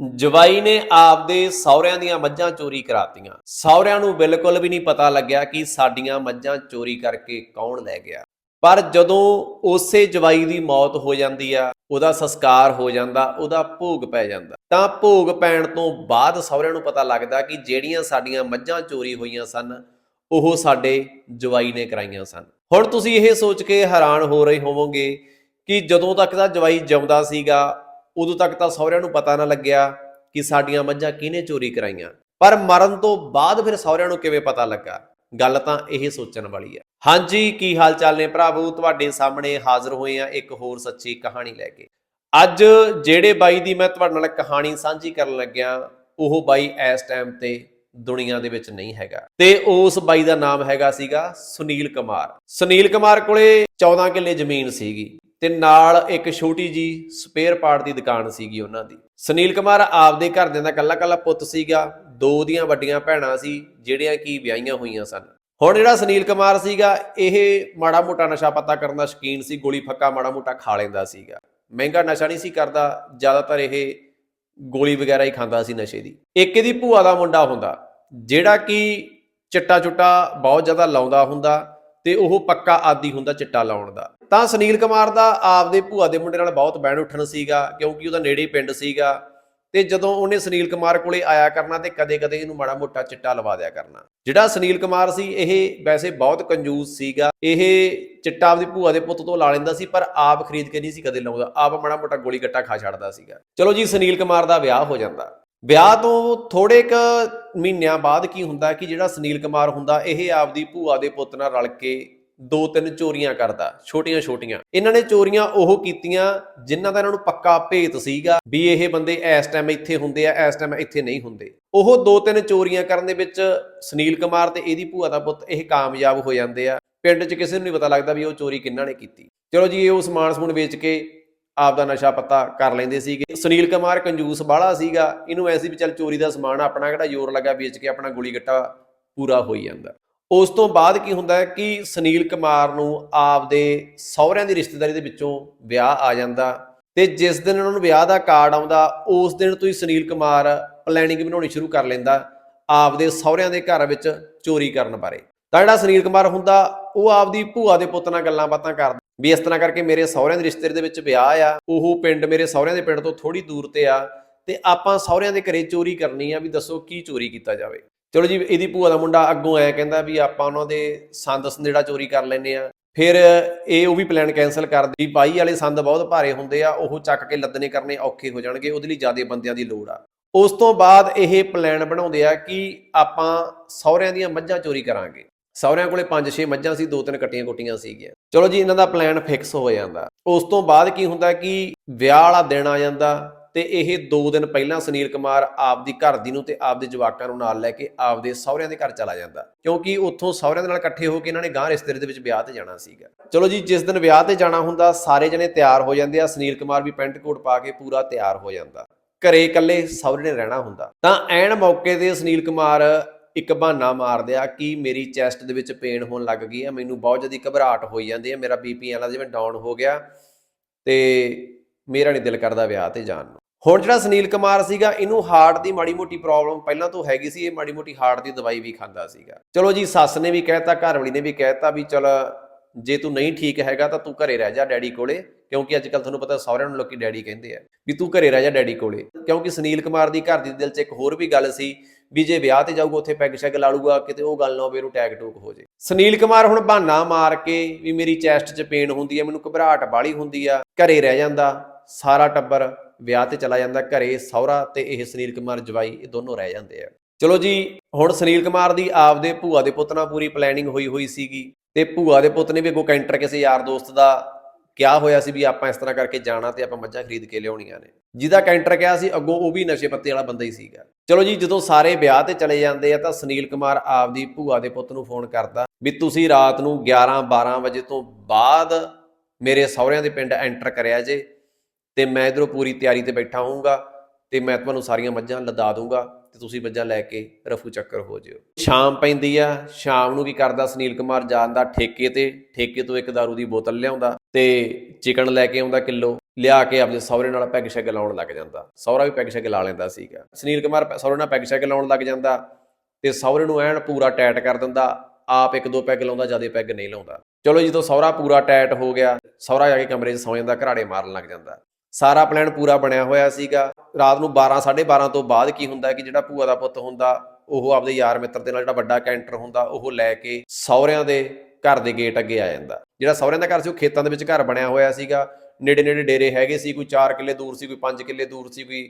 ਜਵਾਈ ਨੇ ਆਪਦੇ ਸਹੁਰਿਆਂ ਦੀਆਂ ਮੱਝਾਂ ਚੋਰੀ ਕਰਾਤੀਆਂ। ਸਹੁਰਿਆਂ ਨੂੰ ਬਿਲਕੁਲ ਵੀ ਨਹੀਂ ਪਤਾ ਲੱਗਿਆ ਕਿ ਸਾਡੀਆਂ ਮੱਝਾਂ ਚੋਰੀ ਕਰਕੇ ਕੌਣ ਲੈ ਗਿਆ। ਪਰ ਜਦੋਂ ਉਸੇ ਜਵਾਈ ਦੀ ਮੌਤ ਹੋ ਜਾਂਦੀ ਆ, ਉਹਦਾ ਸੰਸਕਾਰ ਹੋ ਜਾਂਦਾ, ਉਹਦਾ ਭੋਗ ਪੈ ਜਾਂਦਾ। ਤਾਂ ਭੋਗ ਪੈਣ ਤੋਂ ਬਾਅਦ ਸਹੁਰਿਆਂ ਨੂੰ ਪਤਾ ਲੱਗਦਾ ਕਿ ਜਿਹੜੀਆਂ ਸਾਡੀਆਂ ਮੱਝਾਂ ਚੋਰੀ ਹੋਈਆਂ ਸਨ, ਉਹ ਸਾਡੇ ਜਵਾਈ ਨੇ ਕਰਾਈਆਂ ਸਨ। ਹੁਣ ਤੁਸੀਂ ਇਹ ਸੋਚ ਕੇ ਹੈਰਾਨ ਹੋ ਰਹੇ ਹੋਵੋਗੇ ਕਿ ਜਦੋਂ ਤੱਕ ਦਾ ਜਵਾਈ ਜਿਉਂਦਾ ਸੀਗਾ ਉਦੋਂ ਤੱਕ ਤਾਂ ਸਹੁਰਿਆਂ ਨੂੰ ਪਤਾ ਨਾ ਲੱਗਿਆ ਕਿ ਸਾਡੀਆਂ ਮੱਝਾਂ ਕਿਹਨੇ ਚੋਰੀ ਕਰਾਈਆਂ। ਪਰ ਮਰਨ ਤੋਂ ਬਾਅਦ ਫਿਰ ਸਹੁਰਿਆਂ ਨੂੰ ਕਿਵੇਂ ਪਤਾ ਲੱਗਾ? ਗੱਲ ਤਾਂ ਇਹ ਸੋਚਣ ਵਾਲੀ ਹੈ। ਹਾਂਜੀ, ਕੀ ਹਾਲ ਚਾਲ ਨੇ ਭਰਾਵੋ? ਤੁਹਾਡੇ ਸਾਹਮਣੇ ਹਾਜ਼ਰ ਹੋਏ ਆ ਇੱਕ ਹੋਰ ਸੱਚੀ ਕਹਾਣੀ ਲੈ ਕੇ। ਅੱਜ ਜਿਹੜੇ ਬਾਈ ਦੀ ਮੈਂ ਤੁਹਾਡੇ ਨਾਲ ਕਹਾਣੀ ਸਾਂਝੀ ਕਰਨ ਲੱਗਿਆ, ਉਹ ਬਾਈ ਇਸ ਟਾਈਮ ਤੇ ਦੁਨੀਆ ਦੇ ਵਿੱਚ ਨਹੀਂ ਹੈਗਾ। ਤੇ ਉਸ ਬਾਈ ਦਾ ਨਾਮ ਹੈਗਾ ਸੀਗਾ ਸੁਨੀਲ ਕੁਮਾਰ। ਸੁਨੀਲ ਕੁਮਾਰ ਕੋਲੇ 14 ਕਿੱਲੇ ਜ਼ਮੀਨ ਸੀਗੀ। ਤੇ ਨਾਲ ਇੱਕ ਛੋਟੀ ਜੀ ਸਪੇਅਰ ਪਾਰਟ ਦੀ ਦੁਕਾਨ ਸੀਗੀ ਉਹਨਾਂ ਦੀ। ਸੁਨੀਲ ਕੁਮਾਰ ਆਪਦੇ ਘਰਦਿਆਂ ਦਾ ਕੱਲਾ ਕੱਲਾ ਪੁੱਤ ਸੀਗਾ। ਦੋ ਦੀਆਂ ਵੱਡੀਆਂ ਭੈਣਾਂ ਸੀ, ਜਿਹੜੀਆਂ ਕੀ ਵਿਆਹੀਆਂ ਹੋਈਆਂ ਸਨ। ਹੁਣ ਜਿਹੜਾ ਸੁਨੀਲ ਕੁਮਾਰ ਸੀਗਾ, ਇਹ ਮਾੜਾ ਮੋਟਾ ਨਸ਼ਾ ਪੱਤਾ ਕਰਨ ਦਾ ਸ਼ਕੀਨ ਸੀ, ਗੋਲੀ ਫੱਕਾ ਮਾੜਾ ਮੋਟਾ ਖਾ ਲੈਂਦਾ ਸੀਗਾ। ਮਹਿੰਗਾ ਨਸ਼ਾ ਨਹੀਂ ਸੀ ਕਰਦਾ, ਜ਼ਿਆਦਾਤਰ ਇਹ ਗੋਲੀ ਵਗੈਰਾ ਹੀ ਖਾਂਦਾ ਸੀ ਨਸ਼ੇ ਦੀ। ਇੱਕ ਇਹਦੀ ਭੂਆ ਦਾ ਮੁੰਡਾ ਹੁੰਦਾ, ਜਿਹੜਾ ਕਿ ਚਿੱਟਾ ਚੁੱਟਾ ਬਹੁਤ ਜ਼ਿਆਦਾ ਲਾਉਂਦਾ ਹੁੰਦਾ ਤੇ ਉਹ ਪੱਕਾ ਆਦੀ ਹੁੰਦਾ ਚਿੱਟਾ ਲਾਉਣ ਦਾ। ਤਾਂ ਸੁਨੀਲ ਕੁਮਾਰ ਦਾ ਆਪਦੇ ਭੂਆ ਦੇ ਮੁੰਡੇ ਨਾਲ ਬਹੁਤ ਬਹਿਣ ਉੱਠਣ ਸੀਗਾ, ਕਿਉਂਕਿ ਉਹਦਾ ਨੇੜੇ ਪਿੰਡ ਸੀਗਾ। ਤੇ ਜਦੋਂ ਉਹਨੇ ਸੁਨੀਲ ਕੁਮਾਰ ਕੋਲੇ ਆਇਆ ਕਰਨਾ ਤੇ ਕਦੇ-ਕਦੇ ਇਹਨੂੰ ਮਾੜਾ ਮੋਟਾ ਚਿੱਟਾ ਲਵਾ ਦਿਆ ਕਰਨਾ। ਜਿਹੜਾ ਸੁਨੀਲ ਕੁਮਾਰ ਸੀ, ਇਹ ਵੈਸੇ ਬਹੁਤ ਕੰਜੂਸ ਸੀਗਾ। ਇਹ ਚਿੱਟਾ ਆਪਦੀ ਭੂਆ ਦੇ ਪੁੱਤ ਤੋਂ ਲਾ ਲੈਂਦਾ ਸੀ, ਪਰ ਆਪ ਖਰੀਦ ਕੇ ਨਹੀਂ ਸੀ ਕਦੇ ਲਾਉਂਦਾ। ਆਪ ਮਾੜਾ ਮੋਟਾ ਗੋਲੀ ਗੱਟਾ ਖਾ ਛੱਡਦਾ ਸੀਗਾ। ਚਲੋ ਜੀ, ਸੁਨੀਲ ਕੁਮਾਰ ਦਾ ਵਿਆਹ ਹੋ ਜਾਂਦਾ। ਵਿਆਹ ਤੋਂ ਥੋੜੇ ਕ ਮਹੀਨਿਆਂ ਬਾਅਦ ਕੀ ਹੁੰਦਾ ਕਿ ਜਿਹੜਾ ਸੁਨੀਲ ਕੁਮਾਰ ਹੁੰਦਾ, ਇਹ ਆਪਦੀ ਭੂਆ ਦੇ ਪੁੱਤ ਨਾਲ ਰਲ ਕੇ ਦੋ ਤਿੰਨ ਚੋਰੀਆਂ ਕਰਦਾ, ਛੋਟੀਆਂ ਛੋਟੀਆਂ। ਇਹਨਾਂ ਨੇ ਚੋਰੀਆਂ ਉਹ ਕੀਤੀਆਂ ਜਿਨ੍ਹਾਂ ਦਾ ਇਹਨਾਂ ਨੂੰ ਪੱਕਾ ਭੇਤ ਸੀਗਾ ਵੀ ਇਹ ਬੰਦੇ ਇਸ ਟਾਈਮ ਇੱਥੇ ਹੁੰਦੇ ਆ, ਇਸ ਟਾਈਮ ਇੱਥੇ ਨਹੀਂ ਹੁੰਦੇ। ਉਹ ਦੋ ਤਿੰਨ ਚੋਰੀਆਂ ਕਰਨ ਦੇ ਵਿੱਚ ਸੁਨੀਲ ਕੁਮਾਰ ਤੇ ਇਹਦੀ ਭੂਆ ਦਾ ਪੁੱਤ ਇਹ ਕਾਮਯਾਬ ਹੋ ਜਾਂਦੇ ਆ। ਪਿੰਡ 'ਚ ਕਿਸੇ ਨੂੰ ਨਹੀਂ ਪਤਾ ਲੱਗਦਾ ਵੀ ਉਹ ਚੋਰੀ ਕਿੰਨਾਂ ਨੇ ਕੀਤੀ। ਚਲੋ ਜੀ, ਇਹ ਉਹ ਸਮਾਨ ਸਮੂਨ ਵੇਚ ਕੇ ਆਪ ਦਾ ਨਸ਼ਾ ਪੱਤਾ ਕਰ ਲੈਂਦੇ ਸੀਗੇ। ਸੁਨੀਲ ਕੁਮਾਰ ਕੰਜੂਸ ਬਾਹਲਾ ਸੀਗਾ। ਇਹਨੂੰ ਐਸੀ ਵੀ ਚੱਲ ਚੋਰੀ ਦਾ ਸਮਾਨ ਆਪਣਾ ਕਿਹੜਾ ਜ਼ੋਰ ਲੱਗਾ ਵੇਚ ਕੇ ਆਪਣਾ ਗੋਲੀ ਗੱਟਾ ਪੂਰਾ ਹੋਈ ਜਾਂਦਾ। ਉਸ ਤੋਂ ਬਾਅਦ ਕੀ ਹੁੰਦਾ ਕਿ ਸੁਨੀਲ ਕੁਮਾਰ ਨੂੰ ਆਪਦੇ ਸਹੁਰਿਆਂ ਦੀ ਰਿਸ਼ਤੇਦਾਰੀ ਦੇ ਵਿੱਚੋਂ ਵਿਆਹ ਆ ਜਾਂਦਾ ਤੇ ਜਿਸ ਦਿਨ ਉਹਨਾਂ ਨੂੰ ਵਿਆਹ ਦਾ ਕਾਰਡ ਆਉਂਦਾ, ਉਸ ਦਿਨ ਤੋਂ ਹੀ ਸੁਨੀਲ ਕੁਮਾਰ ਪਲੈਨਿੰਗ ਬਣਾਉਣੀ ਸ਼ੁਰੂ ਕਰ ਲੈਂਦਾ, ਆਪਦੇ ਸਹੁਰਿਆਂ ਦੇ ਘਰ ਵਿੱਚ ਚੋਰੀ ਕਰਨ ਬਾਰੇ। ਤਾਂ ਜਿਹੜਾ ਸੁਨੀਲ ਕੁਮਾਰ ਹੁੰਦਾ, ਉਹ ਆਪਦੀ ਭੂਆ ਦੇ ਪੁੱਤ ਨਾਲ ਗੱਲਾਂ ਬਾਤਾਂ ਕਰਦਾ ਵੀ ਇਸ ਤਰ੍ਹਾਂ ਕਰਕੇ ਮੇਰੇ ਸਹੁਰਿਆਂ ਦੇ ਰਿਸ਼ਤੇ ਦੇ ਵਿੱਚ ਵਿਆਹ ਆ, ਉਹ ਪਿੰਡ ਮੇਰੇ ਸਹੁਰਿਆਂ ਦੇ ਪਿੰਡ ਤੋਂ ਥੋੜੀ ਦੂਰ ਤੇ ਆ, ਤੇ ਆਪਾਂ ਸਹੁਰਿਆਂ ਦੇ ਘਰੇ ਚੋਰੀ ਕਰਨੀ ਆ ਵੀ ਦੱਸੋ ਕੀ ਚੋਰੀ ਕੀਤਾ ਜਾਵੇ। ਚਲੋ ਜੀ, ਇਹਦੀ ਭੂਆ ਦਾ ਮੁੰਡਾ ਅੱਗੋਂ ਆਇਆ ਕਹਿੰਦਾ ਵੀ ਆਪਾਂ ਉਹਨਾਂ ਦੇ ਸੰਦ ਸੰਦੇੜਾ ਚੋਰੀ ਕਰ ਲੈਨੇ ਆ। ਫਿਰ ਇਹ ਉਹ ਵੀ ਪਲਾਨ ਕੈਨਸਲ ਕਰਦੀ ਬਾਈ ਵਾਲੇ ਸੰਦ ਬਹੁਤ ਭਾਰੇ ਹੁੰਦੇ ਆ, ਉਹ ਚੱਕ ਕੇ ਲੱਦਣੇ ਕਰਨੇ ਔਖੇ ਹੋ ਜਾਣਗੇ, ਉਹਦੇ ਲਈ ਜ਼ਿਆਦਾ ਬੰਦਿਆਂ ਦੀ ਲੋੜ ਆ। ਉਸ ਤੋਂ ਬਾਅਦ ਇਹ ਪਲਾਨ ਬਣਾਉਂਦੇ ਆ ਕਿ ਆਪਾਂ ਸਹੁਰਿਆਂ ਦੀਆਂ ਮੱਝਾਂ ਚੋਰੀ ਕਰਾਂਗੇ। ਸਹੁਰਿਆਂ ਕੋਲੇ 5-6 ਮੱਝਾਂ ਸੀ, ਦੋ ਤਿੰਨ ਕੱਟੀਆਂ ਕੁੱਟੀਆਂ ਸੀਗੀਆਂ। ਚਲੋ ਜੀ, ਇਹਨਾਂ ਦਾ ਪਲਾਨ ਫਿਕਸ ਹੋ ਜਾਂਦਾ। ਉਸ ਤੋਂ ਬਾਅਦ ਕੀ ਹੁੰਦਾ ਕਿ ਵਿਆਹ ਵਾਲਾ ਦਿਨ ਆ ਜਾਂਦਾ ਤੇ ਇਹ 2 ਦਿਨ ਪਹਿਲਾਂ ਸੁਨੀਲ ਕੁਮਾਰ ਆਪਦੀ ਘਰ ਦੀ ਨੂੰ ਤੇ ਆਪਦੇ ਜਵਾਕਾਂ ਨੂੰ ਨਾਲ ਲੈ ਕੇ ਆਪਦੇ ਸਹੁਰਿਆਂ ਦੇ ਘਰ ਚਲਾ ਜਾਂਦਾ। ਕਿਉਂਕਿ ਉੱਥੋਂ ਸਹੁਰਿਆਂ ਦੇ ਨਾਲ ਇਕੱਠੇ ਹੋ ਕੇ ਇਹਨਾਂ ਨੇ ਗਾਂ ਰਿਸ਼ਤੇ ਦੇ ਵਿੱਚ ਵਿਆਹ ਤੇ ਜਾਣਾ ਸੀਗਾ। ਚਲੋ ਜੀ, ਜਿਸ ਦਿਨ ਵਿਆਹ ਤੇ ਜਾਣਾ ਹੁੰਦਾ, ਸਾਰੇ ਜਣੇ ਤਿਆਰ ਹੋ ਜਾਂਦੇ ਆ, ਸੁਨੀਲ ਕੁਮਾਰ ਵੀ ਪੈਂਟ ਕੋਟ ਪਾ ਕੇ ਪੂਰਾ ਤਿਆਰ ਹੋ ਜਾਂਦਾ। ਘਰੇ ਇਕੱਲੇ ਸਹੁਰੇ ਨੇ ਰਹਿਣਾ ਹੁੰਦਾ। ਤਾਂ ਐਨ ਮੌਕੇ ਤੇ ਸੁਨੀਲ ਕੁਮਾਰ ਇੱਕ ਬਹਾਨਾ ਮਾਰਦੇ ਆ ਕਿ ਮੇਰੀ ਚੈਸਟ ਦੇ ਵਿੱਚ ਪੇਨ ਹੋਣ ਲੱਗ ਗਈ ਆ, ਮੈਨੂੰ ਬਹੁਤ ਜ਼ਿਆਦਾ ਘਬਰਾਹਟ ਹੋਈ ਜਾਂਦੀ ਆ, ਮੇਰਾ ਬੀਪੀ ਵਾਲਾ ਜਿਵੇਂ ਡਾਊਨ ਹੋ ਗਿਆ ਤੇ ਮੇਰਾ ਨਹੀਂ ਦਿਲ ਕਰਦਾ ਵਿਆਹ ਤੇ ਜਾਣ ਨੂੰ। ਹੁਣ ਜਿਹੜਾ ਸੁਨੀਲ ਕੁਮਾਰ ਸੀਗਾ, ਇਹਨੂੰ ਹਾਰਟ ਦੀ ਮਾੜੀ ਮੋਟੀ ਪ੍ਰੋਬਲਮ ਪਹਿਲਾਂ ਤੋਂ ਹੈਗੀ ਸੀ, ਇਹ ਮਾੜੀ ਮੋਟੀ ਹਾਰਟ ਦੀ ਦਵਾਈ ਵੀ ਖਾਂਦਾ ਸੀਗਾ। ਚਲੋ ਜੀ, ਸੱਸ ਨੇ ਵੀ ਕਹਿਤਾ ਘਰ ਵਾਲੀ ਨੇ ਵੀ ਕਹਿਤਾ ਵੀ ਚਲ ਜੇ ਤੂੰ ਨਹੀਂ ਠੀਕ ਹੈਗਾ ਤਾਂ ਤੂੰ ਘਰੇ ਰਹਿ ਜਾ ਡੈਡੀ ਕੋਲੇ, ਕਿਉਂਕਿ ਅੱਜ ਕੱਲ ਤੁਹਾਨੂੰ ਪਤਾ ਸਹੁਰਿਆਂ ਨੂੰ ਲੋਕੀ ਡੈਡੀ ਕਹਿੰਦੇ ਆ ਵੀ ਤੂੰ ਘਰੇ ਰਹਿ ਜਾ ਡੈਡੀ ਕੋਲੇ। ਕਿਉਂਕਿ ਸੁਨੀਲ ਕੁਮਾਰ ਦੀ ਘਰ ਦੀ ਦਿਲ 'ਚ ਇੱਕ ਹੋਰ ਵੀ ਗੱਲ ਸੀ ਵੀ ਜੇ ਵਿਆਹ ਤੇ ਜਾਊਗਾ, ਉੱਥੇ ਪੈਗ ਸ਼ੈਗ ਲਾ ਲੂਗਾ, ਕਿਤੇ ਉਹ ਗੱਲ ਨਾ ਹੋਵੇ, ਉਹਨੂੰ ਟੈਗ ਟੂਕ ਹੋ ਜੇ। ਸੁਨੀਲ ਕੁਮਾਰ ਹੁਣ ਬਹਾਨਾ ਮਾਰ ਕੇ ਵੀ ਮੇਰੀ ਚੈਸਟ 'ਚ ਪੇਨ ਹੁੰਦੀ ਆ, ਮੈਨੂੰ ਘਬਰਾਹਟ ਬਾਲੀ ਹੁੰਦੀ ਆ, ਘਰੇ ਰਹਿ ਜਾਂਦਾ, ਸਾਰਾ ਟੱਬਰ ਵਿਆਹ ਤੇ ਚਲਾ ਜਾਂਦਾ, ਘਰੇ ਸਹੁਰਾ ਤੇ ਇਹ ਸੁਨੀਲ ਕੁਮਾਰ, ਜਵਾਈ, ਇਹ ਦੋਨੋਂ ਰਹਿ ਜਾਂਦੇ ਆ। ਚਲੋ ਜੀ, ਹੁਣ ਸੁਨੀਲ ਕੁਮਾਰ ਦੀ ਆਪਦੇ ਭੂਆ ਦੇ ਪੁੱਤ ਨਾਲ ਪੂਰੀ ਪਲੈਨਿੰਗ ਹੋਈ ਹੋਈ ਸੀਗੀ। ਤੇ ਭੂਆ ਦੇ ਪੁੱਤ ਨੇ ਵੀ ਅੱਗੋਂ ਕੈਂਟਰ ਕਿਸੇ ਯਾਰ ਦੋਸਤ ਦਾ ਕਿਹਾ ਹੋਇਆ ਸੀ ਵੀ ਆਪਾਂ ਇਸ ਤਰ੍ਹਾਂ ਕਰਕੇ ਜਾਣਾ ਤੇ ਆਪਾਂ ਮੱਝਾਂ ਖਰੀਦ ਕੇ ਲਿਆਉਣੀਆਂ ਨੇ। ਜਿਹਦਾ ਕੈਂਟਰ ਕਿਹਾ ਸੀ, ਅੱਗੋਂ ਉਹ ਵੀ ਨਸ਼ੇ ਪੱਤੇ ਵਾਲਾ ਬੰਦਾ ਹੀ ਸੀਗਾ। ਚਲੋ ਜੀ, ਜਦੋਂ ਸਾਰੇ ਵਿਆਹ ਤੇ ਚਲੇ ਜਾਂਦੇ ਆ ਤਾਂ ਸੁਨੀਲ ਕੁਮਾਰ ਆਪਦੀ ਭੂਆ ਦੇ ਪੁੱਤ ਨੂੰ ਫੋਨ ਕਰਦਾ ਵੀ ਤੁਸੀਂ ਰਾਤ ਨੂੰ 11 12 ਵਜੇ ਤੋਂ ਬਾਅਦ ਮੇਰੇ ਸਹੁਰਿਆਂ ਦੇ ਪਿੰਡ ਐਂਟਰ ਕਰਿਆ ਜੇ ਤੇ ਮੈਂ ਇਧਰੋਂ ਪੂਰੀ ਤਿਆਰੀ ਤੇ ਬੈਠਾ ਹੋਊਂਗਾ ਤੇ ਮੈਂ ਤੁਹਾਨੂੰ ਸਾਰੀਆਂ ਮੱਝਾਂ ਲਦਾ ਦੂੰਗਾ ਤੇ ਤੁਸੀਂ ਮੱਝਾਂ ਲੈ ਕੇ ਰਫੂ ਚੱਕਰ ਹੋ ਜਿਓ। ਸ਼ਾਮ ਪੈਂਦੀ ਆ, ਸ਼ਾਮ ਨੂੰ ਕੀ ਕਰਦਾ ਸੁਨੀਲ ਕੁਮਾਰ? ਜਾਂਦਾ ਠੇਕੇ ਤੇ, ਠੇਕੇ ਤੋਂ ਇੱਕ दारू ਦੀ ਬੋਤਲ ਲਿਆਉਂਦਾ ਤੇ ਚਿਕਨ ਲੈ ਕੇ ਆਉਂਦਾ ਕਿਲੋ, ਲਿਆ ਕੇ ਆਪਣੇ ਸਹੁਰੇ ਨਾਲ ਪੈਗ ਸ਼ੈਗ ਲਾਉਣ ਲੱਗ ਜਾਂਦਾ। ਸਹੁਰਾ ਵੀ ਪੈਗ ਸ਼ੈਗ ਲਾ ਲੈਂਦਾ ਸੀਗਾ। ਸੁਨੀਲ ਕੁਮਾਰ ਸਹੁਰੇ ਨਾਲ ਪੈਗ ਸ਼ੈਗ ਲਾਉਣ ਲੱਗ ਜਾਂਦਾ ਤੇ ਸਹੁਰੇ ਨੂੰ ਐਨ ਪੂਰਾ ਟਾਈਟ ਕਰ ਦਿੰਦਾ, ਆਪ ਇੱਕ ਦੋ ਪੈਗ ਲਾਉਂਦਾ ਜ਼ਿਆਦਾ ਪੈਗ ਨਹੀਂ ਲਾਉਂਦਾ। ਚਲੋ ਜਦੋਂ ਸਹੁਰਾ ਪੂਰਾ ਟਾਈਟ ਹੋ ਗਿਆ, ਸਹੁਰਾ ਜਾ ਕੇ ਕਮਰੇ 'ਚ ਸੌ ਜਾਂਦਾ, ਘਰਾੜੇ ਮਾਰਨ ਲੱਗ ਜਾਂਦਾ। ਸਾਰਾ ਪਲਾਨ ਪੂਰਾ ਬਣਿਆ ਹੋਇਆ ਸੀਗਾ। ਰਾਤ ਨੂੰ 12 12:30 ਤੋਂ ਬਾਅਦ ਕੀ ਹੁੰਦਾ ਕਿ ਜਿਹੜਾ ਭੂਆ ਦਾ ਪੁੱਤ ਹੁੰਦਾ, ਉਹ ਆਪਦੇ ਯਾਰ ਮਿੱਤਰ ਦੇ ਨਾਲ ਜਿਹੜਾ ਵੱਡਾ ਕੈਂਟਰ ਹੁੰਦਾ, ਉਹ ਲੈ ਕੇ ਸਹੁਰਿਆਂ ਦੇ ਘਰ ਦੇ ਗੇਟ ਅੱਗੇ ਆ ਜਾਂਦਾ। ਜਿਹੜਾ ਸਹੁਰਿਆਂ ਦਾ ਘਰ ਸੀ, ਉਹ ਖੇਤਾਂ ਦੇ ਵਿੱਚ ਘਰ ਬਣਿਆ ਹੋਇਆ ਸੀਗਾ। ਨੇੜੇ ਨੇੜੇ ਡੇਰੇ ਹੈਗੇ ਸੀ, ਕੋਈ 4 ਕਿੱਲੇ ਦੂਰ ਸੀ, ਕੋਈ 5 ਕਿੱਲੇ ਦੂਰ ਸੀ, ਕੋਈ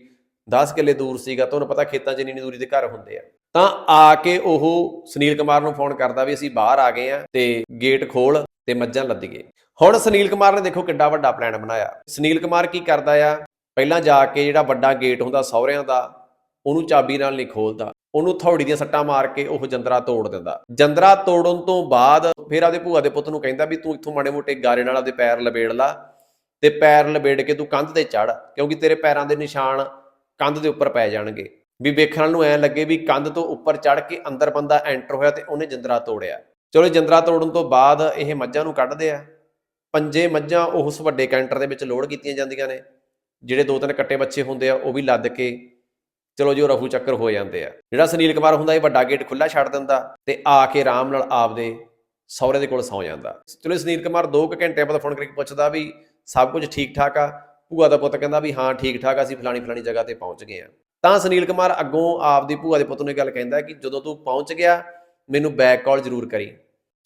10 ਕਿੱਲੇ ਦੂਰ ਸੀਗਾ। ਤੁਹਾਨੂੰ ਪਤਾ ਖੇਤਾਂ 'ਚ ਇੰਨੀ ਇੰਨੀ ਦੂਰੀ ਦੇ ਘਰ ਹੁੰਦੇ ਆ। ਤਾਂ ਆ ਕੇ ਉਹ ਸੁਨੀਲ ਕੁਮਾਰ ਨੂੰ ਫੋਨ ਕਰਦਾ ਵੀ ਅਸੀਂ ਬਾਹਰ ਆ ਗਏ ਆ ਤੇ ਗੇਟ ਖੋਲ ਤੇ ਮੱਝਾਂ ਲੱਦੀਏ ਹੁਣ ਸੁਨੀਲ ਕੁਮਾਰ ਨੇ ਦੇਖੋ ਕਿੱਡਾ ਵੱਡਾ ਪਲਾਨ ਬਣਾਇਆ। ਸੁਨੀਲ ਕੁਮਾਰ ਕੀ ਕਰਦਾ ਆ? ਪਹਿਲਾਂ ਜਾ ਕੇ ਜਿਹੜਾ ਵੱਡਾ ਗੇਟ ਹੁੰਦਾ ਸਹੁਰਿਆਂ ਦਾ, ਉਹਨੂੰ ਚਾਬੀ ਨਾਲ ਨਹੀਂ ਖੋਲਦਾ। ਉਹਨੂੰ ਥੌੜੀ ਦੀਆਂ ਸੱਟਾਂ ਮਾਰ ਕੇ ਉਹ ਜੰਦਰਾ ਤੋੜ ਦਿੰਦਾ। ਜੰਦਰਾ ਤੋੜਨ ਤੋਂ ਬਾਅਦ ਫਿਰ ਆਪਦੇ ਭੂਆ ਦੇ ਪੁੱਤ ਨੂੰ ਕਹਿੰਦਾ ਵੀ ਤੂੰ ਇੱਥੋਂ ਮਾੜੇ ਮੋਟੇ ਗਾਰੇ ਨਾਲ ਆਪਦੇ ਪੈਰ ਲਬੇੜ ਲਾ ਤੇ ਪੈਰ ਲਬੇੜ ਕੇ ਤੂੰ ਕੰਧ ਤੇ ਚੜ ਕਿਉਂਕਿ ਤੇਰੇ ਪੈਰਾਂ ਦੇ ਨਿਸ਼ਾਨ ਕੰਧ ਦੇ ਉੱਪਰ ਪੈ ਜਾਣਗੇ। ਵੀ ਵੇਖਣ ਨੂੰ ਐ ਲੱਗੇ ਵੀ ਕੰਧ ਤੋਂ ਉੱਪਰ ਚੜ ਕੇ ਅੰਦਰ ਬੰਦਾ ਐਂਟਰ ਹੋਇਆ ਤੇ ਉਹਨੇ ਜੰਦਰਾ ਤੋੜਿਆ। ਚਲੋ ਜੰਦਰਾ ਤੋੜਨ ਤੋਂ ਬਾਅਦ ਇਹ ਮੱਝਾਂ ਨੂੰ ਕੱਢਦੇ ਆ। ਪੰਜੇ ਮੱਝਾਂ ਉਸ ਵੱਡੇ ਕੈਂਟਰ ਦੇ ਵਿੱਚ ਲੋਡ ਕੀਤੀਆਂ ਜਾਂਦੀਆਂ ਨੇ, ਜਿਹੜੇ ਦੋ ਤਿੰਨ ਕੱਟੇ ਬੱਚੇ ਹੁੰਦੇ ਆ, ਉਹ ਵੀ ਲੱਦ ਕੇ ਚਲੋ ਜੀ ਉਹ ਰਫੂ ਚੱਕਰ ਹੋ ਜਾਂਦੇ ਆ। ਜਿਹੜਾ ਸੁਨੀਲ ਕੁਮਾਰ ਹੁੰਦਾ, ਇਹ ਵੱਡਾ ਗੇਟ ਖੁੱਲਾ ਛੱਡ ਦਿੰਦਾ ਤੇ ਆ ਕੇ ਆਰਾਮ ਨਾਲ ਆਪਦੇ ਸਹੁਰੇ ਦੇ ਕੋਲ ਸੌ ਜਾਂਦਾ। ਚਲੋ ਸੁਨੀਲ ਕੁਮਾਰ 2 ਘੰਟੇ ਬਾਅਦ ਫੋਨ ਕਰਕੇ ਪੁੱਛਦਾ ਵੀ ਸਭ ਕੁਝ ਠੀਕ ਠਾਕ ਆ? ਭੂਆ ਦਾ ਪੁੱਤ ਕਹਿੰਦਾ ਵੀ ਹਾਂ, ਠੀਕ ਠਾਕ ਆ, ਅਸੀਂ ਫਲਾਣੀ ਫਲਾਣੀ ਜਗ੍ਹਾ ਤੇ ਪਹੁੰਚ ਗਏ ਆ। ਤਾਂ ਸੁਨੀਲ ਕੁਮਾਰ ਅੱਗੋਂ ਆਪਦੀ ਭੂਆ ਦੇ ਪੁੱਤ ਨੂੰ ਇਹ ਗੱਲ ਕਹਿੰਦਾ ਕਿ ਜਦੋਂ ਤੂੰ ਪਹੁੰਚ ਗਿਆ, ਮੈਨੂੰ ਬੈਕ ਕਾਲ ਜ਼ਰੂਰ ਕਰੀ।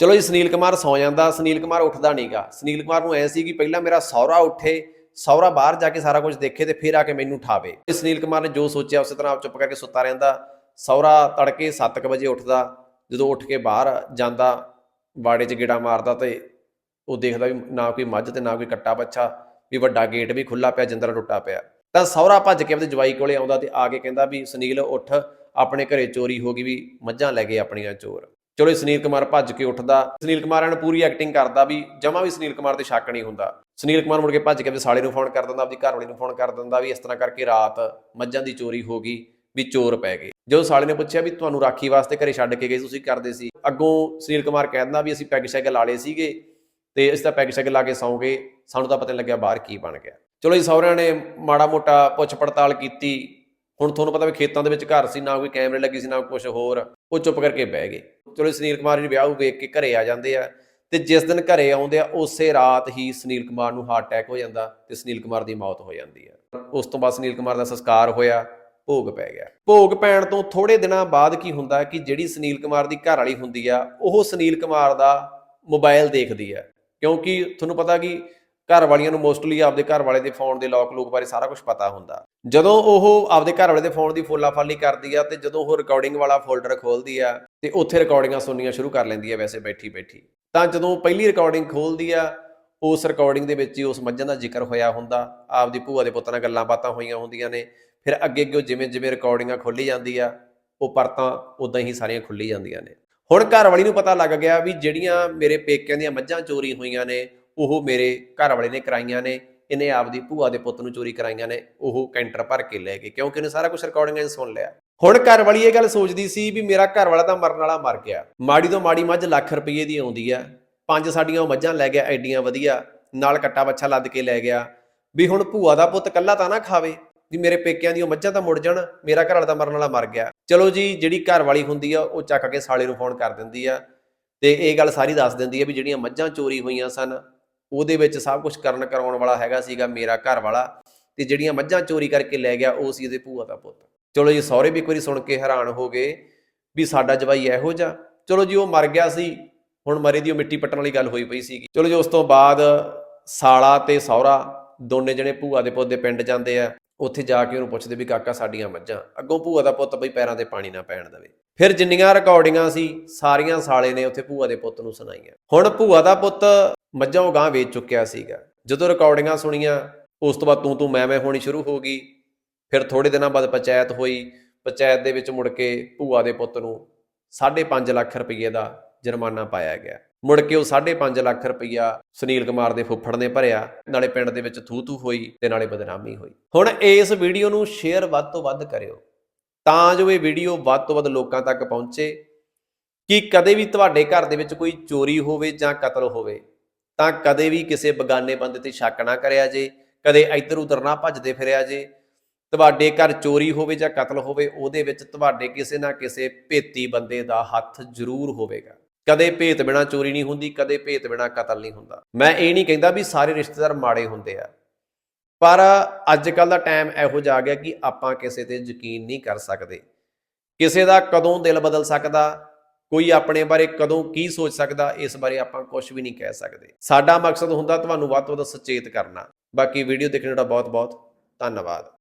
ਚਲੋ ਜੀ, ਸੁਨੀਲ ਕੁਮਾਰ ਸੌ ਜਾਂਦਾ। ਸੁਨੀਲ ਕੁਮਾਰ ਉੱਠਦਾ ਨਹੀਂਗਾ ਸੁਨੀਲ ਕੁਮਾਰ ਨੂੰ ਐ ਸੀ ਕਿ ਪਹਿਲਾਂ ਮੇਰਾ ਸਹੁਰਾ ਉੱਠੇ, ਸਹੁਰਾ ਬਾਹਰ ਜਾ ਕੇ ਸਾਰਾ ਕੁਝ ਦੇਖੇ ਤੇ ਫਿਰ ਆ ਕੇ ਮੈਨੂੰ ਉਠਾਵੇ। ਤੇ ਸੁਨੀਲ ਕੁਮਾਰ ਨੇ ਜੋ ਸੋਚਿਆ ਉਸੇ ਤਰ੍ਹਾਂ ਆਪ ਚੁੱਪ ਕਰਕੇ ਸੁੱਤਾ ਰਹਿੰਦਾ। ਸਹੁਰਾ ਤੜਕੇ 7:00 ਵਜੇ ਉੱਠਦਾ, ਜਦੋਂ ਉੱਠ ਕੇ ਬਾਹਰ ਜਾਂਦਾ ਬਾੜੇ 'ਚ ਗੇੜਾ ਮਾਰਦਾ ਤੇ ਉਹ ਦੇਖਦਾ ਵੀ ਨਾ ਕੋਈ ਮੱਝ ਤੇ ਨਾ ਕੋਈ ਕੱਟਾ ਬੱਚਾ ਵੀ ਵੱਡਾ ਗੇਟ ਵੀ ਖੁੱਲਾ ਪਿਆ ਜੰਦਰਾ ਟੁੱਟਾ ਪਿਆ। ਤਾਂ ਸਹੁਰਾ ਭੱਜ ਕੇ ਆਪਦੇ ਜਵਾਈ ਕੋਲੇ ਆਉਂਦਾ ਤੇ ਆ ਕੇ ਕਹਿੰਦਾ ਵੀ, ਸੁਨੀਲ, ਉੱਠ। ਆਪਣੇ ਘਰੇ ਚੋਰੀ ਹੋ ਗਈ ਵੀ ਮੱਝਾਂ ਲੈ ਗਏ ਆਪਣੀਆਂ ਚੋਰ। ਚਲੋ ਇਹ ਸੁਨੀਲ ਕੁਮਾਰ ਭੱਜ ਕੇ ਉੱਠਦਾ। ਸੁਨੀਲ ਕੁਮਾਰ ਨੇ ਪੂਰੀ ਐਕਟਿੰਗ ਕਰਦਾ ਵੀ, ਜਮਾ ਵੀ ਸੁਨੀਲ ਕੁਮਾਰ ਤੇ ਸ਼ੱਕ ਨਹੀਂ ਹੁੰਦਾ। ਸੁਨੀਲ ਕੁਮਾਰ ਮੁੜ ਕੇ ਭੱਜ ਕੇ ਆਪਣੇ ਸਾਲੇ ਨੂੰ ਫੋਨ ਕਰ ਦਿੰਦਾ, ਆਪਦੀ ਘਰਵਾਲੀ ਨੂੰ ਫੋਨ ਕਰ ਦਿੰਦਾ ਵੀ ਇਸ ਤਰ੍ਹਾਂ ਕਰਕੇ ਰਾਤ ਮੱਝਾਂ ਦੀ ਚੋਰੀ ਹੋ ਗਈ, ਵੀ ਚੋਰ ਪੈ ਗਏ। ਜਦੋਂ ਸਾਲੇ ਨੇ ਪੁੱਛਿਆ ਵੀ ਤੁਹਾਨੂੰ ਰਾਖੀ ਵਾਸਤੇ ਘਰੇ ਛੱਡ ਕੇ ਗਏ ਤੁਸੀਂ ਕਰਦੇ ਸੀ? ਅੱਗੋਂ ਸੁਨੀਲ ਕੁਮਾਰ ਕਹਿੰਦਾ ਵੀ ਅਸੀਂ ਪੈਗ ਸ਼ੈਗ ਲਾ ਲਏ ਸੀਗੇ ਤੇ ਅਸੀਂ ਤਾਂ ਪੈਗ ਸ਼ੈਗ ਲਾ ਕੇ ਸੌਂ ਗਏ, ਸਾਨੂੰ ਤਾਂ ਪਤਾ ਨਹੀਂ ਲੱਗਿਆ ਬਾਹਰ ਕੀ ਬਣ ਗਿਆ। ਚਲੋ ਜੀ, ਸਹੁਰਿਆਂ ਨੇ ਮਾੜਾ ਮੋਟਾ ਪੁੱਛ ਪੜਤਾਲ ਕੀਤੀ। ਹੁਣ ਤੁਹਾਨੂੰ ਪਤਾ ਵੀ ਖੇਤਾਂ ਦੇ ਵਿੱਚ ਘਰ ਸੀ, ਨਾ ਕੋਈ ਕੈਮਰੇ ਲੱਗੇ ਸੀ, ਨਾ ਕੁਝ ਹੋਰ, ਉਹ ਚੁੱਪ ਕਰਕੇ ਬਹਿ ਗਏ। ਚਲੋ ਸੁਨੀਲ ਕੁਮਾਰ ਜੀ ਵਿਆਹ ਵੇਖ ਕੇ ਘਰੇ ਆ ਜਾਂਦੇ ਆ ਤੇ ਜਿਸ ਦਿਨ ਘਰੇ ਆਉਂਦੇ ਆ, ਉਸੇ ਰਾਤ ਹੀ ਸੁਨੀਲ ਕੁਮਾਰ ਨੂੰ ਹਾਰਟ ਅਟੈਕ ਹੋ ਜਾਂਦਾ ਤੇ ਸੁਨੀਲ ਕੁਮਾਰ ਦੀ ਮੌਤ ਹੋ ਜਾਂਦੀ ਆ। ਉਸ ਤੋਂ ਬਾਅਦ ਸੁਨੀਲ ਕੁਮਾਰ ਦਾ ਸੰਸਕਾਰ ਹੋਇਆ, ਭੋਗ ਪੈ ਗਿਆ। ਭੋਗ ਪੈਣ ਤੋਂ ਥੋੜੇ ਦਿਨਾਂ ਬਾਅਦ ਕੀ ਹੁੰਦਾ ਕਿ ਜਿਹੜੀ ਸੁਨੀਲ ਕੁਮਾਰ ਦੀ ਘਰ ਵਾਲੀ ਹੁੰਦੀ ਆ, ਉਹ ਸੁਨੀਲ ਕੁਮਾਰ ਦਾ ਮੋਬਾਈਲ ਦੇਖਦੀ ਆ। ਕਿਉਂਕਿ ਤੁਹਾਨੂੰ ਪਤਾ ਕਿ ਘਰ ਵਾਲੀਆਂ ਨੂੰ ਮੋਸਟਲੀ ਆਪਦੇ ਘਰ ਵਾਲੇ ਦੇ ਫੋਨ ਦੇ ਲੋਕ ਲੋਕ ਬਾਰੇ ਸਾਰਾ ਕੁਝ ਪਤਾ ਹੁੰਦਾ। ਜਦੋਂ ਉਹ ਆਪਦੇ ਘਰ ਵਾਲੇ ਦੇ ਫੋਨ ਦੀ ਫੋਲਾ ਫਾਲੀ ਕਰਦੀ ਆ ਤੇ ਜਦੋਂ ਉਹ ਰਿਕਾਰਡਿੰਗ ਵਾਲਾ ਫੋਲਡਰ ਖੋਲਦੀ ਆ ਤੇ ਉੱਥੇ ਰਿਕਾਰਡਿੰਗਾਂ ਸੁਣਨੀਆਂ ਸ਼ੁਰੂ ਕਰ ਲੈਂਦੀ ਆ ਵੈਸੇ ਬੈਠੀ ਬੈਠੀ। ਤਾਂ ਜਦੋਂ ਪਹਿਲੀ ਰਿਕਾਰਡਿੰਗ ਖੋਲਦੀ ਆ, ਉਸ ਰਿਕਾਰਡਿੰਗ ਦੇ ਵਿੱਚ ਹੀ ਉਸ ਮੱਝਾਂ ਦਾ ਜ਼ਿਕਰ ਹੋਇਆ ਹੁੰਦਾ, ਆਪਦੀ ਭੂਆ ਦੇ ਪੁੱਤ ਨਾਲ ਗੱਲਾਂ ਬਾਤਾਂ ਹੋਈਆਂ ਹੁੰਦੀਆਂ ਨੇ, ਫਿਰ ਅੱਗੇ ਅੱਗੇ ਉਹ ਜਿਵੇਂ ਜਿਵੇਂ ਰਿਕਾਰਡਿੰਗਾਂ ਖੋਲੀ ਜਾਂਦੀ ਆ, ਉਹ ਪਰਤਾਂ ਉਦਾਂ ਹੀ ਸਾਰੀਆਂ ਖੁੱਲੀ ਜਾਂਦੀਆਂ ਨੇ। ਹੁਣ ਘਰ ਵਾਲੀ ਨੂੰ ਪਤਾ ਲੱਗ ਗਿਆ ਵੀ ਜਿਹੜੀਆਂ ਮੇਰੇ ਪੇਕਿਆਂ ਦੀਆਂ ਮੱਝਾਂ ਚੋਰੀ ਹੋਈਆਂ ਨੇ, ਉਹ ਮੇਰੇ ਘਰ ਵਾਲੇ ਨੇ ਕਰਾਈਆਂ ਨੇ ਇਹਨੇ ਆਪਦੀ ਭੂਆ ਦੇ ਪੁੱਤ ਨੂੰ ਚੋਰੀ ਕਰਾਈਆਂ ਨੇ, ਉਹ ਕੈਂਟਰ ਭਰ ਕੇ ਲੈ ਗਏ, ਕਿਉਂਕਿ ਇਹਨੇ ਸਾਰਾ ਕੁਝ ਰਿਕਾਰਡਿੰਗਾਂ 'ਚ ਸੁਣ ਲਿਆ। ਹੁਣ ਘਰ ਵਾਲੀ ਇਹ ਗੱਲ ਸੋਚਦੀ ਸੀ ਵੀ ਮੇਰਾ ਘਰ ਵਾਲਾ ਤਾਂ ਮਰਨ ਵਾਲਾ ਮਰ ਗਿਆ। ਮਾੜੀ ਤੋਂ ਮਾੜੀ ਮੱਝ ਲੱਖ ਰੁਪਏ ਦੀ ਆਉਂਦੀ ਆ। ਪੰਜ ਸਾਡੀਆਂ ਉਹ ਮੱਝਾਂ ਲੈ ਗਿਆ, ਐਡੀਆਂ ਵਧੀਆ। ਨਾਲ ਕੱਟਾ ਬੱਛਾ ਲੱਦ ਕੇ ਲੈ ਗਿਆ। ਵੀ ਹੁਣ ਭੂਆ ਦਾ ਪੁੱਤ ਕੱਲਾ ਤਾਂ ਨਾ ਖਾਵੇ, ਵੀ ਮੇਰੇ ਪੇਕਿਆਂ ਦੀ ਉਹ ਮੱਝਾਂ ਤਾਂ ਮੁੜ ਜਾਣ, ਮੇਰਾ ਘਰ ਵਾਲਾ ਤਾਂ ਮਰਨ ਵਾਲਾ ਮਰ ਗਿਆ। ਚਲੋ ਜੀ, ਜਿਹੜੀ ਘਰ ਵਾਲੀ ਹੁੰਦੀ ਆ, ਉਹ ਚੱਕ ਕੇ ਸਾਲੇ ਨੂੰ ਫੋਨ ਕਰ ਦਿੰਦੀ ਆ। ਤੇ ਇਹ ਗੱਲ ਸਾਰੀ ਦੱਸ ਦਿੰਦੀ ਆ ਵੀ ਜਿਹੜੀਆਂ ਮੱਝਾਂ ਚੋਰੀ ਹੋਈਆਂ ਸਨ ਉਹਦੇ ਵਿੱਚ ਸਭ ਕੁਝ ਕਰਨ ਕਰਾਉਣ ਵਾਲਾ ਹੈਗਾ ਸੀਗਾ ਮੇਰਾ ਘਰ ਵਾਲਾ ਤੇ ਜਿਹੜੀਆਂ ਮੱਝਾਂ ਚੋਰੀ ਕਰਕੇ ਲੈ ਗਿਆ ਉਹ ਸੀ ਉਹਦੇ ਭੂਆ ਦਾ ਪੁੱਤ। ਚਲੋ ਜੀ, ਸਹੁਰੇ ਵੀ ਇੱਕ ਵਾਰੀ ਸੁਣ ਕੇ ਹੈਰਾਨ ਹੋ ਗਏ ਵੀ ਸਾਡਾ ਜਵਾਈ ਇਹੋ ਜਿਹਾ। ਚਲੋ ਜੀ, ਉਹ ਮਰ ਗਿਆ ਸੀ। ਹੁਣ ਮਰੇ ਦੀ ਉਹ ਮਿੱਟੀ ਪੱਟਣ ਵਾਲੀ ਗੱਲ ਹੋਈ ਪਈ ਸੀਗੀ। ਚਲੋ ਜੀ, ਉਸ ਤੋਂ ਬਾਅਦ ਸਾਲਾ ਤੇ ਸਹੁਰਾ ਦੋਨੇ ਜਣੇ ਭੂਆ ਦੇ ਪੁੱਤ ਦੇ ਪਿੰਡ ਜਾਂਦੇ ਆ। ਉੱਥੇ ਜਾ ਕੇ ਉਹਨੂੰ ਪੁੱਛਦੇ ਵੀ ਕਾਕਾ ਸਾਡੀਆਂ ਮੱਝਾਂ, ਅੱਗੋਂ ਭੂਆ ਦਾ ਪੁੱਤ ਬਈ ਪੈਰਾਂ ਤੇ ਪਾਣੀ ਨਾ ਪੈਣ ਦੇਵੇ। ਫਿਰ ਜਿੰਨੀਆਂ ਰਿਕਾਰਡਿੰਗਾਂ ਸੀ, ਸਾਰੀਆਂ ਸਾਲੇ ਨੇ ਉੱਥੇ ਭੂਆ ਦੇ ਪੁੱਤ ਨੂੰ ਸੁਣਾਈਆਂ। ਹੁਣ ਭੂਆ ਦਾ ਪੁੱਤ ਮੱਝਾਂ ਉਹ ਵੇਚ ਚੁੱਕਿਆ ਸੀਗਾ। ਜਦੋਂ ਰਿਕਾਰਡਿੰਗਾਂ ਸੁਣੀਆਂ, ਉਸ ਤੋਂ ਬਾਅਦ ਤੂੰ ਤੂੰ ਮੈਂ ਮੈਂ ਹੋਣੀ ਸ਼ੁਰੂ ਹੋ ਗਈ। ਫਿਰ ਥੋੜੇ ਦਿਨਾਂ ਬਾਅਦ ਪੰਚਾਇਤ ਹੋਈ। ਪੰਚਾਇਤ ਦੇ ਵਿੱਚ ਮੁੜ ਕੇ ਭੂਆ ਦੇ ਪੁੱਤ ਨੂੰ 5.5 ਲੱਖ ਰੁਪਏ ਦਾ ਜੁਰਮਾਨਾ ਪਾਇਆ ਗਿਆ। ਮੁੜ ਕੇ ਉਹ 5.5 ਲੱਖ ਰੁਪਈਆ ਸੁਨੀਲ ਕੁਮਾਰ ਦੇ ਫੁੱਫੜ ਨੇ ਭਰਿਆ, ਨਾਲੇ ਪਿੰਡ ਦੇ ਵਿੱਚ ਥੂ ਥੂ ਹੋਈ ਤੇ ਨਾਲੇ ਬਦਨਾਮੀ ਹੋਈ। ਹੁਣ ਇਸ ਵੀਡੀਓ ਨੂੰ ਸ਼ੇਅਰ ਵੱਧ ਤੋਂ ਵੱਧ ਕਰਿਓ, ਤਾਂ ਜੋ ਇਹ ਵੀਡੀਓ ਵੱਧ ਤੋਂ ਵੱਧ ਲੋਕਾਂ ਤੱਕ ਪਹੁੰਚੇ, ਕਿ ਕਦੇ ਵੀ ਤੁਹਾਡੇ ਘਰ ਦੇ ਵਿੱਚ ਕੋਈ ਚੋਰੀ ਹੋਵੇ ਜਾਂ ਕਤਲ ਹੋਵੇ, ਤਾਂ ਕਦੇ ਵੀ ਕਿਸੇ ਬਗਾਨੇ ਬੰਦੇ ਤੇ ਸ਼ੱਕ ਨਾ ਕਰਿਆ ਜੇ, ਕਦੇ ਇੱਧਰ ਉੱਧਰ ਨਾ ਭੱਜਦੇ ਫਿਰਿਆ ਜੇ, ਤੁਹਾਡੇ ਘਰ ਚੋਰੀ ਹੋਵੇ ਜਾਂ ਕਤਲ ਹੋਵੇ, ਉਹਦੇ ਵਿੱਚ ਤੁਹਾਡੇ ਕਿਸੇ ਨਾ ਕਿਸੇ ਭੇਤੀ ਬੰਦੇ ਦਾ ਹੱਥ ਜ਼ਰੂਰ ਹੋਵੇਗਾ। ਕਦੇ ਭੇਤ ਬਿਨਾ ਚੋਰੀ ਨਹੀਂ ਹੁੰਦੀ, ਕਦੇ ਭੇਤ ਬਿਨਾ ਕਤਲ ਨਹੀਂ ਹੁੰਦਾ। ਮੈਂ ਇਹ ਨਹੀਂ ਕਹਿੰਦਾ ਵੀ ਸਾਰੇ ਰਿਸ਼ਤੇਦਾਰ ਮਾੜੇ ਹੁੰਦੇ ਆ, ਪਰ ਅੱਜ ਕੱਲ ਦਾ ਟਾਈਮ ਇਹੋ ਜਿਹਾ ਆ ਗਿਆ ਕਿ ਆਪਾਂ ਕਿਸੇ ਤੇ ਯਕੀਨ ਨਹੀਂ ਕਰ ਸਕਦੇ। ਕਿਸੇ ਦਾ ਕਦੋਂ ਦਿਲ ਬਦਲ ਸਕਦਾ, ਕੋਈ ਆਪਣੇ ਬਾਰੇ ਕਦੋਂ ਕੀ ਸੋਚ ਸਕਦਾ, ਇਸ ਬਾਰੇ ਆਪਾਂ ਕੁਝ ਵੀ ਨਹੀਂ ਕਹਿ ਸਕਦੇ। ਸਾਡਾ ਮਕਸਦ ਹੁੰਦਾ ਤੁਹਾਨੂੰ ਵੱਧ ਤੋਂ ਵੱਧ ਸੁਚੇਤ ਕਰਨਾ। ਬਾਕੀ ਵੀਡੀਓ ਦੇਖਣ ਦਾ ਬਹੁਤ ਬਹੁਤ ਧੰਨਵਾਦ।